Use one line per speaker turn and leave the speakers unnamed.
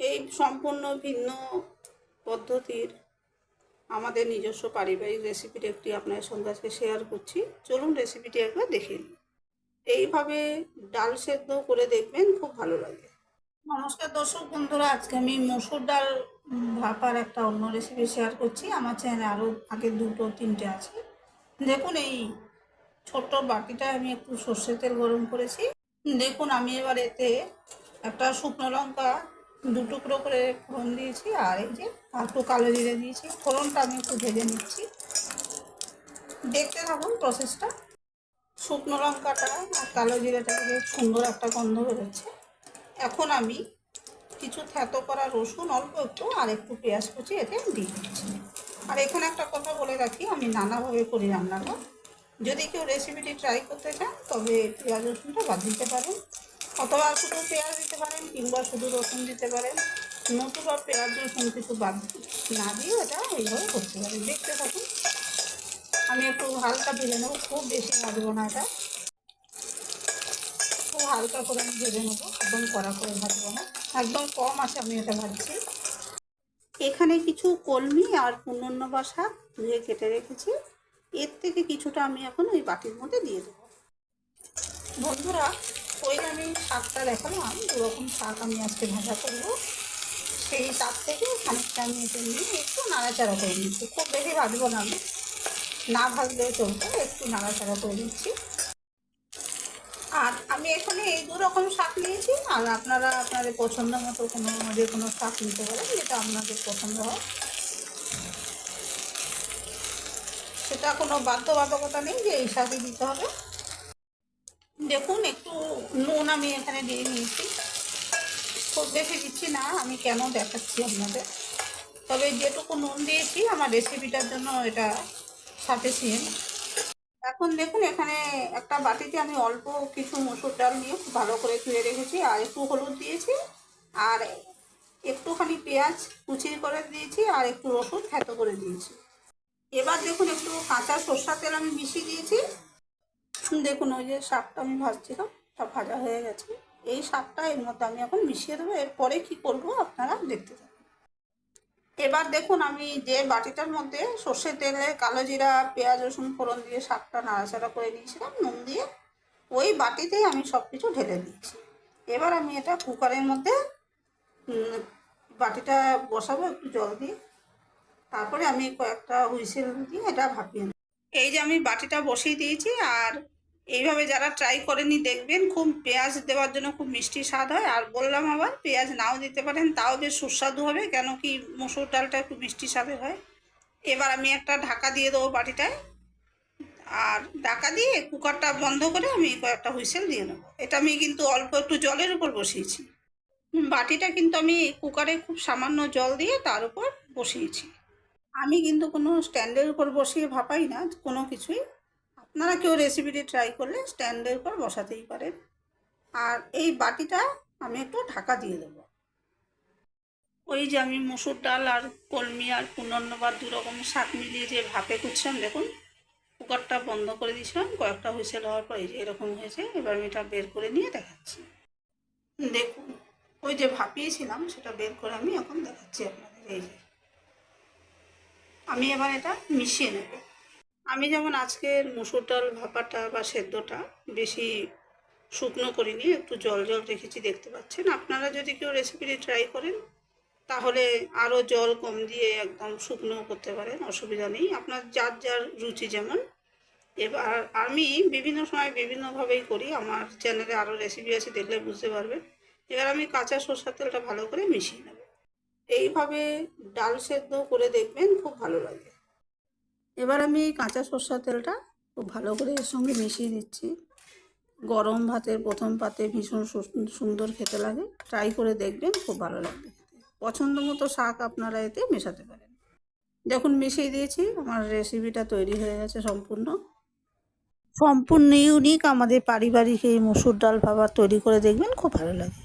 এই সম্পূর্ণ ভিন্ন পদ্ধতির আমাদের নিজস্ব পারিবারিক রেসিপির একটি আপনার সঙ্গে আজকে শেয়ার করছি। চলুন রেসিপিটি একবার দেখে নিই। এইভাবে ডাল সেদ্ধ করে দেখবেন খুব ভালো লাগে। নমস্কার দর্শক বন্ধুরা, আজকে আমি মসুর ডাল ভাপার একটা অন্য রেসিপি শেয়ার করছি। আমার চ্যানেলে আরও আগে দুটো, তিনটে আছে। দেখুন, এই ছোট্ট বাটিটা আমি একটু সর্ষের তেল গরম করেছি। দেখুন, আমি এবার এতে একটা শুকনো লঙ্কা দু টুকরো করে ফোড়ন দিয়েছি আর এই যে একটু কালো জিরে দিয়েছি। ফোড়নটা আমি একটু ভেজে নিচ্ছি। দেখতে থাকুন প্রসেসটা শুকনো লঙ্কাটা আর কালো জিরেটা বেশ সুন্দর একটা গন্ধ বেরোচ্ছে। এখন আমি কিছু থ্যাতো করা রসুন, অল্প একটু, আর একটু পেঁয়াজ কুচি এতে দিয়ে দিচ্ছি। আর এখানে একটা কথা বলে রাখি, আমি নানাভাবে করি রান্নাটা যদি কেউ রেসিপিটি ট্রাই করতে চান, তবে পেঁয়াজ রসুনটা বাদ দিতে পারেন। অথবা শুধু পেঁয়াজ দিতে পারেন কিংবা শুধু রসুন দিতে পারেন। নতুবা পেঁয়াজ রসুন কিছু বাদ না দিয়ে এটা এইভাবে করতে পারেন। দেখতে থাকুন। আমি একটু হালকা ভেজে নেব। খুব বেশি ভাজবো না এটা। খুব হালকা করে আমি ভেজে নেব। একদম কড়া করে ভাজবো না। একদম কম আছে আমি এটা ভাজছি। এখানে কিছু কলমি আর পুনর্ন বাসা ধুয়ে কেটে রেখেছি। এর থেকে কিছুটা আমি এখন ওই বাটির মধ্যে দিয়ে দেবো। বন্ধুরা ওই আমি শাকটা দেখালাম দু রকম শাক আমি আজকে ভাজা করব। সেই তার থেকে খানিকটা আমি এতে নিয়ে একটু নাড়াচাড়া করে নিচ্ছি। খুব বেশি ভাজবো না আমি। না ভাজলেও চলবে, একটু নাড়াচাড়া করে দিচ্ছি আর আমি এখানে এই দু রকম শাক নিয়েছি, আর আপনারা আপনাদের পছন্দ মতো কোনো যে কোনো শাক নিতে পারেন, যেটা আপনাদের পছন্দ হয়। সেটা কোনো বাধ্যবাধকতা নেই যে এই শাকই দিতে হবে। দেখুন, একটু নুন আমি এখানে দিয়ে নিয়েছি। খুব বেশি দিচ্ছি না, আমি কেন দেখাচ্ছি আপনাদের। তবে যেটুকু নুন দিয়েছি, আমার রেসিপিটার জন্য এটা সাফিসিয়েন্ট এখন দেখুন, এখানে একটা বাটিতে আমি অল্প কিছু মসুর ডাল নিয়ে খুব ভালো করে ধুয়ে রেখেছি, আর একটু হলুদ দিয়েছি, আর একটুখানি পেঁয়াজ কুচি করে দিয়েছি, আর একটু রসুন থেতো করে দিয়েছি। এবার দেখুন, একটু কাঁচা সর্ষার তেল আমি মিশিয়ে দিয়েছি। দেখুন, ওই যে শাকটা আমি ভাজছিলাম, তা ভাজা হয়ে গেছে। এই শাকটা এর মধ্যে আমি এখন মিশিয়ে দেবো, এরপরে কি করব আপনারা দেখতে থাকুন। এবার দেখুন, আমি যে বাটিটার মধ্যে সর্ষের তেলে, কালো জিরা, পেঁয়াজ, রসুন, ফোড়ন দিয়ে শাকটা নাড়াচাড়া করে নিয়েছিলাম, নুন দিয়ে, ওই বাটিতেই আমি সব কিছু ঢেলে দিয়েছি। এবার আমি এটা কুকারের মধ্যে বাটিটা বসাবো, একটু জল দিয়ে। তারপরে আমি কয়েকটা হুইসেল দিয়ে এটা ভাপিয়ে নেব। এই যে আমি বাটিটা বসিয়ে দিয়েছি, আর এইভাবে যারা ট্রাই করেনি দেখবেন, খুব পেঁয়াজ দেওয়ার জন্য খুব মিষ্টি স্বাদ হয়। আর বললাম আবার, পেঁয়াজ নাও দিতে পারেন, তাও বেশ সুস্বাদু হবে, কেন কি মসুর ডালটা একটু মিষ্টি স্বাদের হয়। এবার আমি একটা ঢাকা দিয়ে দেবো বাটিটায়। আর ঢাকা দিয়ে কুকারটা বন্ধ করে আমি কয়েকটা হুইসেল দিয়ে নেব। এটা আমি কিন্তু অল্প একটু জলের উপর বসিয়েছি। বাটিটা কিন্তু আমি কুকারে খুব সামান্য জল দিয়ে তার উপর বসিয়েছি। আমি কিন্তু কোনো স্ট্যান্ডের উপর বসিয়ে ভাপাই না, কোনো কিছুই। আপনারা কেউ রেসিপিটি ট্রাই করলে স্ট্যান্ডের উপর বসাতেই পারেন আর এই বাটিটা আমি একটু ঢাকা দিয়ে দেবো। ওই যে আমি মসুর ডাল আর কলমি আর পুনর্নবার দু রকম শাক মিলিয়ে যে ভাপে করছিলাম দেখুন, কুকারটা বন্ধ করে দিয়েছিলাম, কয়েকটা হুইসেল হওয়ার পর এরকম হয়েছে, এবার আমি এটা বের করে নিয়ে দেখাচ্ছি। দেখুন, ওই যে ভাপিয়েছিলাম, সেটা বের করে আমি এখন দেখাচ্ছি আপনাদের, এই যে। আমি এবার এটা মিশিয়ে নেব। আমি যেমন আজকের মুসুর ডাল ভাপাটা বা সেদ্ধটা বেশি শুকনো করিনি, একটু জল জল রেখেছি, দেখতে পাচ্ছেন। আপনারা যদি কেউ রেসিপিটি ট্রাই করেন, তাহলে আরও জল কম দিয়ে একদম শুকনো করতে পারেন, অসুবিধা নেই। আপনার যার যার রুচি যেমন। এবার আমি বিভিন্ন সময় বিভিন্নভাবেই করি, আমার চ্যানেলে আরও রেসিপি আছে, দেখলে বুঝতে পারবেন। এবার আমি কাঁচা সরষার তেলটা ভালো করে মিশিয়ে নেব। এইভাবে ডাল সেদ্ধ করে দেখবেন, খুব ভালো লাগে। এবার আমি কাঁচা সরষার তেলটা খুব ভালো করে এর সঙ্গে মিশিয়ে দিচ্ছি গরম ভাতের প্রথম পাতে ভীষণ সুন্দর খেতে লাগে। ট্রাই করে দেখবেন, খুব ভালো লাগবে পছন্দ মতো শাক আপনারা এতে মেশাতে পারেন। যখন মিশিয়ে দিয়েছি। আমার রেসিপিটা তৈরি হয়ে গেছে সম্পূর্ণ। সম্পূর্ণ ইউনিক আমাদের পারিবারিক এই মসুর ডাল ভাবা তৈরি করে দেখবেন, খুব ভালো লাগে।